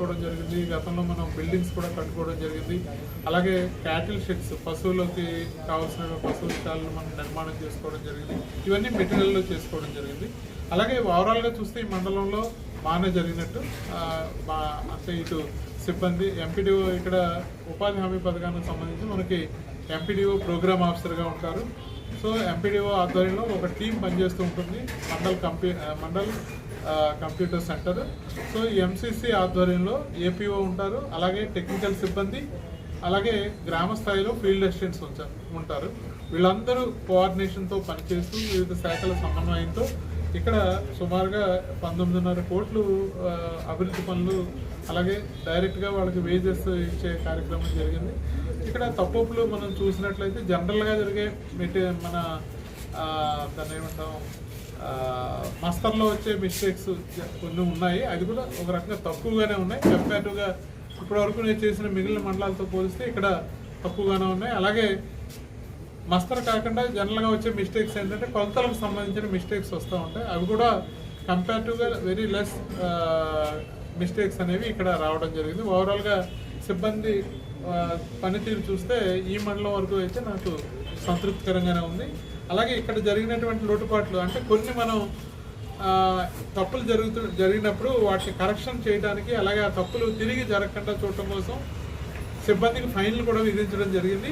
కట్టుకోవడం జరిగింది. గతంలో మనం బిల్డింగ్స్ కూడా కట్టుకోవడం జరిగింది. అలాగే క్యాటిల్ షెడ్స్ పశువులకి కావాల్సిన పశువుల స్టాళ్ళు మనం నిర్మాణం చేసుకోవడం జరిగింది. ఇవన్నీ మెటీరియల్లో చేసుకోవడం జరిగింది. అలాగే ఓవరాల్గా చూస్తే ఈ మండలంలో బాగానే జరిగినట్టు మా అంటే ఇటు సిబ్బంది ఎంపీడీఓ ఇక్కడ ఉపాధి హామీ పథకానికి సంబంధించి మనకి ఎంపీడీఓ ప్రోగ్రామ్ ఆఫీసర్గా ఉంటారు. సో ఎంపీడీఓ ఆధ్వర్యంలో ఒక టీం పనిచేస్తూ ఉంటుంది. Mandal company mandal computer centre. So MCC ఆధ్వర్యంలో ఏపీఓ ఉంటారు అలాగే టెక్నికల్ సిబ్బంది అలాగే గ్రామ స్థాయిలో ఫీల్డ్ అసిస్టెంట్స్ ఉంచారు ఉంటారు. వీళ్ళందరూ కోఆర్డినేషన్తో పనిచేస్తూ వివిధ శాఖల సమన్వయంతో ఇక్కడ సుమారుగా పంతొమ్మిదిన్నర కోట్లు అభివృద్ధి పనులు అలాగే డైరెక్ట్గా వాళ్ళకి వేజెస్ ఇచ్చే కార్యక్రమం జరిగింది. ఇక్కడ తప్పులు మనం చూసినట్లయితే జనరల్గా జరిగే మెటీ మన దాన్ని ఏమంటాం మస్తర్లో వచ్చే మిస్టేక్స్ కొన్ని ఉన్నాయి. అది కూడా ఒక రకంగా తక్కువగానే ఉన్నాయి. కంపేటివ్గా ఇప్పటివరకు నేను చేసిన మిగిలిన మండలాలతో పోలిస్తే ఇక్కడ తక్కువగానే ఉన్నాయి. అలాగే మస్తర్ కాకుండా జనరల్గా వచ్చే మిస్టేక్స్ ఏంటంటే కొలతలకు సంబంధించిన మిస్టేక్స్ వస్తూ ఉంటాయి. అవి కూడా కంపేర్టివ్గా వెరీ లెస్ మిస్టేక్స్ అనేవి ఇక్కడ రావడం జరిగింది. ఓవరాల్గా సిబ్బంది పనితీరు చూస్తే ఈ మండలం వరకు అయితే నాకు సంతృప్తికరంగానే ఉంది. అలాగే ఇక్కడ జరిగినటువంటి లోటుపాట్లు అంటే కొన్ని మనం తప్పులు జరుగుతు జరిగినప్పుడు వాటిని కరెక్షన్ చేయడానికి అలాగే ఆ తప్పులు తిరిగి జరగకుండా చూడటం కోసం సిబ్బందికి ఫైన్లు కూడా విధించడం జరిగింది.